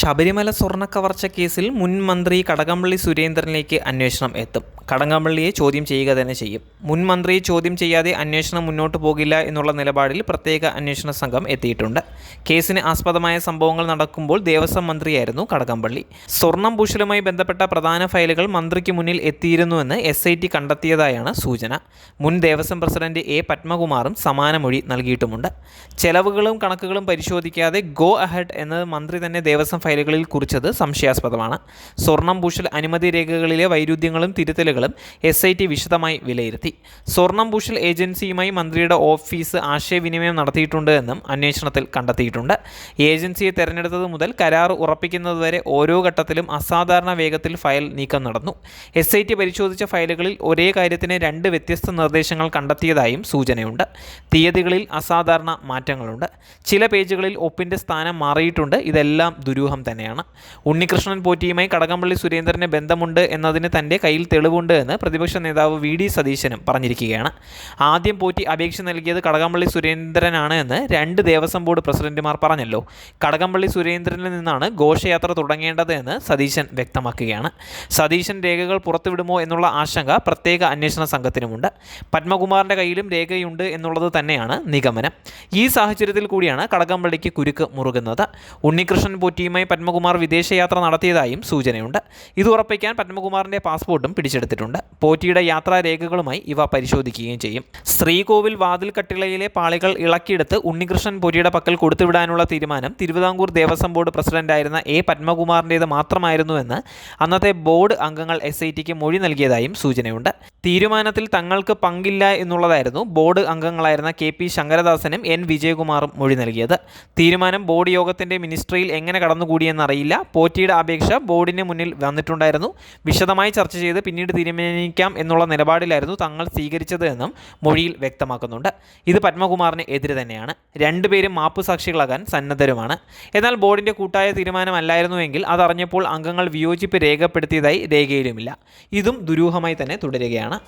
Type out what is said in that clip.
ശബരിമല സ്വർണ കവർച്ച കേസിൽ മുൻ മന്ത്രി കടകംപള്ളി സുരേന്ദ്രനിലേക്ക് അന്വേഷണം എത്തും. കടകംപള്ളിയെ ചോദ്യം ചെയ്യുക തന്നെ ചെയ്യും. മുൻ മന്ത്രിയെ ചോദ്യം ചെയ്യാതെ അന്വേഷണം മുന്നോട്ട് പോകില്ല എന്നുള്ള നിലപാടിൽ പ്രത്യേക അന്വേഷണ സംഘം എത്തിയിട്ടുണ്ട്. കേസിന് ആസ്പദമായ സംഭവങ്ങൾ നടക്കുമ്പോൾ ദേവസ്വം മന്ത്രിയായിരുന്നു കടകംപള്ളി. സ്വർണം പൂശലുമായി ബന്ധപ്പെട്ട പ്രധാന ഫയലുകൾ മന്ത്രിക്ക് മുന്നിൽ എത്തിയിരുന്നുവെന്ന് എസ് ഐ ടി കണ്ടെത്തിയതായാണ് സൂചന. മുൻ ദേവസ്വം പ്രസിഡന്റ് എ പത്മകുമാറും സമാന മൊഴി നൽകിയിട്ടുമുണ്ട്. ചെലവുകളും കണക്കുകളും പരിശോധിക്കാതെ ഗോ അഹെഡ് എന്ന് മന്ത്രി തന്നെ ദേവസ്വം ഫയലുകളിൽ കുറിച്ചത് സംശയാസ്പദമാണ്. സ്വർണം ഭൂഷൽ അനുമതി രേഖകളിലെ വൈരുദ്ധ്യങ്ങളും തിരുത്തലുകളും എസ് ഐ ടി വിശദമായി വിലയിരുത്തി. സ്വർണം ഭൂഷൽ ഏജൻസിയുമായി മന്ത്രിയുടെ ഓഫീസ് ആശയവിനിമയം നടത്തിയിട്ടുണ്ട് എന്നും അന്വേഷണത്തിൽ കണ്ടെത്തിയിട്ടുണ്ട്. ഏജൻസിയെ തെരഞ്ഞെടുത്തത് മുതൽ കരാർ ഉറപ്പിക്കുന്നതുവരെ ഓരോ ഘട്ടത്തിലും അസാധാരണ വേഗത്തിൽ ഫയൽ നീക്കം നടന്നു. എസ് ഐ ടി പരിശോധിച്ച ഫയലുകളിൽ ഒരേ കാര്യത്തിന് രണ്ട് വ്യത്യസ്ത നിർദ്ദേശങ്ങൾ കണ്ടെത്തിയതായും സൂചനയുണ്ട്. തീയതികളിൽ അസാധാരണ മാറ്റങ്ങളുണ്ട്. ചില പേജുകളിൽ ഒപ്പിന്റെ സ്ഥാനം മാറിയിട്ടുണ്ട്. ഇതെല്ലാം ദുരൂഹം തന്നെയാണ്. ഉണ്ണികൃഷ്ണൻ പോറ്റിയുമായി കടകംപള്ളി സുരേന്ദ്രന് ബന്ധമുണ്ട് എന്നതിന് തന്റെ കയ്യിൽ തെളിവുണ്ട് എന്ന് പ്രതിപക്ഷ നേതാവ് വി ഡി സതീശനും പറഞ്ഞിരിക്കുകയാണ്. ആദ്യം പോറ്റി അപേക്ഷ നൽകിയത് കടകംപള്ളി സുരേന്ദ്രനാണ് എന്ന് രണ്ട് ദേവസ്വം ബോർഡ് പ്രസിഡന്റുമാർ പറഞ്ഞല്ലോ. കടകംപള്ളി സുരേന്ദ്രനിൽ നിന്നാണ് ഘോഷയാത്ര തുടങ്ങേണ്ടത് എന്ന് സതീശൻ വ്യക്തമാക്കുകയാണ്. സതീശൻ രേഖകൾ പുറത്തുവിടുമോ എന്നുള്ള ആശങ്ക പ്രത്യേക അന്വേഷണ സംഘത്തിനുമുണ്ട്. പത്മകുമാറിന്റെ കയ്യിലും രേഖയുണ്ട് എന്നുള്ളത് തന്നെയാണ് നിഗമനം. ഈ സാഹചര്യത്തിൽ കൂടിയാണ് കടകംപള്ളിക്ക് കുരുക്ക് മുറുകുന്നത്. ഉണ്ണികൃഷ്ണൻ പോറ്റിയുമായി പത്മകുമാർ വിദേശയാത്ര നടത്തിയതായും സൂചനയുണ്ട്. ഇത് ഉറപ്പിക്കാൻ പത്മകുമാറിന്റെ പാസ്പോർട്ടും പിടിച്ചെടുത്തിട്ടുണ്ട്. പോറ്റിയുടെ യാത്രാ രേഖകളുമായി ഇവ പരിശോധിക്കുകയും ചെയ്യും. ശ്രീകോവിൽ വാതിൽ കട്ടിളയിലെ പാളികൾ ഇളക്കിയെടുത്ത് ഉണ്ണികൃഷ്ണൻ പോറ്റിയുടെ പക്കൽ കൊടുത്തുവിടാനുള്ള തീരുമാനം തിരുവിതാംകൂർ ദേവസ്വം ബോർഡ് പ്രസിഡന്റായിരുന്ന എ പത്മകുമാറിന്റേത് മാത്രമായിരുന്നുവെന്ന് അന്നത്തെ ബോർഡ് അംഗങ്ങൾ എസ് ഐ ടിക്ക് മൊഴി നൽകിയതായും സൂചനയുണ്ട്. തീരുമാനത്തിൽ തങ്ങൾക്ക് പങ്കില്ല എന്നുള്ളതായിരുന്നു ബോർഡ് അംഗങ്ങളായിരുന്ന കെ പി ശങ്കരദാസനും എൻ വിജയകുമാറും മൊഴി നൽകിയത്. തീരുമാനം ബോർഡ് യോഗത്തിന്റെ മിനിസ്ട്രിയിൽ എങ്ങനെ കടന്നുകൂടിയെന്നറിയില്ല പോറ്റിയുടെ അപേക്ഷ ബോർഡിന് മുന്നിൽ വന്നിട്ടുണ്ടായിരുന്നു. വിശദമായി ചർച്ച ചെയ്ത് പിന്നീട് തീരുമാനിക്കാം എന്നുള്ള നിലപാടിലായിരുന്നു തങ്ങൾ സ്വീകരിച്ചത് എന്നും മൊഴിയിൽ വ്യക്തമാക്കുന്നുണ്ട്. ഇത് പത്മകുമാറിന് എതിരെ തന്നെയാണ്. രണ്ടുപേരും മാപ്പ് സാക്ഷികളാകാൻ സന്നദ്ധരുമാണ്. എന്നാൽ ബോർഡിന്റെ കൂട്ടായ തീരുമാനമല്ലായിരുന്നുവെങ്കിൽ അതറിഞ്ഞപ്പോൾ അംഗങ്ങൾ വിയോജിപ്പ് രേഖപ്പെടുത്തിയതായി രേഖയിലുമില്ല. ഇതും ദുരൂഹമായി തന്നെ തുടരുകയാണ്.